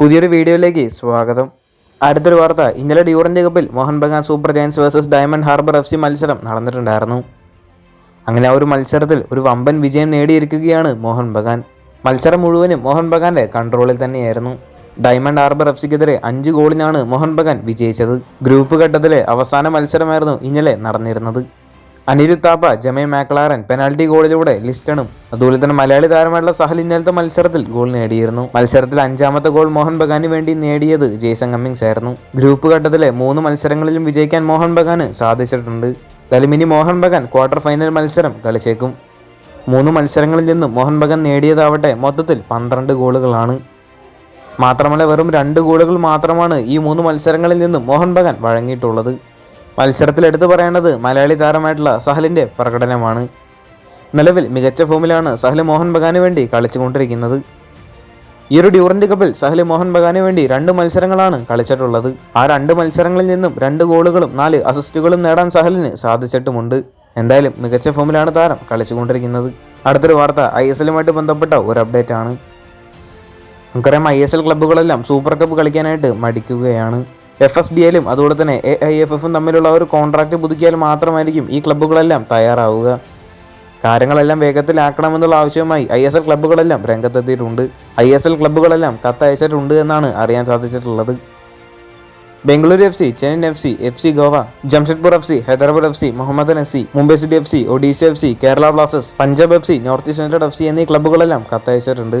പുതിയൊരു വീഡിയോയിലേക്ക് സ്വാഗതം. അടുത്തൊരു വാർത്ത ഇന്നലെ ഡ്യൂറന്റ് കപ്പിൽ Mohun Bagan super giants versus Diamond Harbour F C മത്സരം നടന്നിട്ടുണ്ടായിരുന്നു. അങ്ങനെ ആ ഒരു മത്സരത്തിൽ ഒരു വമ്പൻ വിജയം നേടിയിരിക്കുകയാണ് മോഹൻ ബഗാൻ. മത്സരം മുഴുവനും മോഹൻ ബഗാന്റെ കൺട്രോളിൽ തന്നെയായിരുന്നു. ഡയമണ്ട് ഹാർബർ എഫ് സിക്കെതിരെ അഞ്ച് ഗോളിനാണ് മോഹൻ ബഗാൻ വിജയിച്ചത്. ഗ്രൂപ്പ് ഘട്ടത്തിലെ അവസാന മത്സരമായിരുന്നു ഇന്നലെ നടന്നിരുന്നത്. അനിരുദ്ധ് താപ്പ ജമേ മാക്ലാറൻ പെനാൽറ്റി ഗോളിലൂടെ ലിസ്റ്റണും അതുപോലെ തന്നെ മലയാളി താരമായിട്ടുള്ള സഹൽ ഇന്നലത്തെ മത്സരത്തിൽ ഗോൾ നേടിയിരുന്നു. മത്സരത്തിൽ അഞ്ചാമത്തെ ഗോൾ മോഹൻ ബഗാന് വേണ്ടി നേടിയത് ജേസൺ കമ്മിങ്സ് ആയിരുന്നു. ഗ്രൂപ്പ് ഘട്ടത്തിലെ മൂന്ന് മത്സരങ്ങളിലും വിജയിക്കാൻ മോഹൻ ബഗാന് സാധിച്ചിട്ടുണ്ട്. തലിമിനി മോഹൻ ബഗാൻ ക്വാർട്ടർ ഫൈനൽ മത്സരം കളിച്ചേക്കും. മൂന്ന് മത്സരങ്ങളിൽ നിന്നും മോഹൻ ബഗാൻ നേടിയതാവട്ടെ മൊത്തത്തിൽ പന്ത്രണ്ട് ഗോളുകളാണ്. മാത്രമല്ല വെറും രണ്ട് ഗോളുകൾ മാത്രമാണ് ഈ മൂന്ന് മത്സരങ്ങളിൽ നിന്നും മോഹൻ ബഗാൻ വഴങ്ങിയിട്ടുള്ളത്. മത്സരത്തിൽ എടുത്തു പറയേണ്ടത് മലയാളി താരമായിട്ടുള്ള സഹലിന്റെ പ്രകടനമാണ്. നിലവിൽ മികച്ച ഫോമിലാണ് സഹൽ മോഹൻ ബഗാന് വേണ്ടി കളിച്ചുകൊണ്ടിരിക്കുന്നത്. ഈ ഒരു ഡ്യൂറന്റ് കപ്പിൽ സഹൽ മോഹൻ ബഗാന് വേണ്ടി രണ്ട് മത്സരങ്ങളാണ് കളിച്ചിട്ടുള്ളത്. ആ രണ്ട് മത്സരങ്ങളിൽ നിന്നും രണ്ട് ഗോളുകളും നാല് അസിസ്റ്റുകളും നേടാൻ സഹലിന് സാധിച്ചിട്ടുമുണ്ട്. എന്തായാലും മികച്ച ഫോമിലാണ് താരം കളിച്ചുകൊണ്ടിരിക്കുന്നത്. അടുത്തൊരു വാർത്ത ഐ എസ് എല്ലുമായിട്ട് ബന്ധപ്പെട്ട ഒരു അപ്ഡേറ്റ് ആണ് നമുക്കറിയാം ഐ എസ് എൽ ക്ലബ്ബുകളെല്ലാം സൂപ്പർ കപ്പ് കളിക്കാനായിട്ട് മടിക്കുകയാണ്. എഫ് എസ് ഡി എല്ലും അതുപോലെ തന്നെ എ ഐ എഫ് എഫും തമ്മിലുള്ള ഒരു കോൺട്രാക്റ്റ് പുതുക്കിയാൽ മാത്രമായിരിക്കും ഈ ക്ലബ്ബുകളെല്ലാം തയ്യാറാവുക. കാര്യങ്ങളെല്ലാം വേഗത്തിലാക്കണമെന്നുള്ള ആവശ്യവുമായി ഐ എസ് എൽ ക്ലബ്ബുകളെല്ലാം രംഗത്തെത്തിയിട്ടുണ്ട്. ഐ എസ് എൽ ക്ലബ്ബുകളെല്ലാം കത്തയച്ചിട്ടുണ്ട് എന്നാണ് അറിയാൻ സാധിച്ചിട്ടുള്ളത്. Bengaluru F C Chennaiyin F C F C Goa Jamshedpur F C Hyderabad F C Mohammedan F C Mumbai City F C Odisha F C Kerala Blasters Punjab F C North East United F C എന്നീ ക്ലബ്ബുകളെല്ലാം കത്തയച്ചിട്ടുണ്ട്.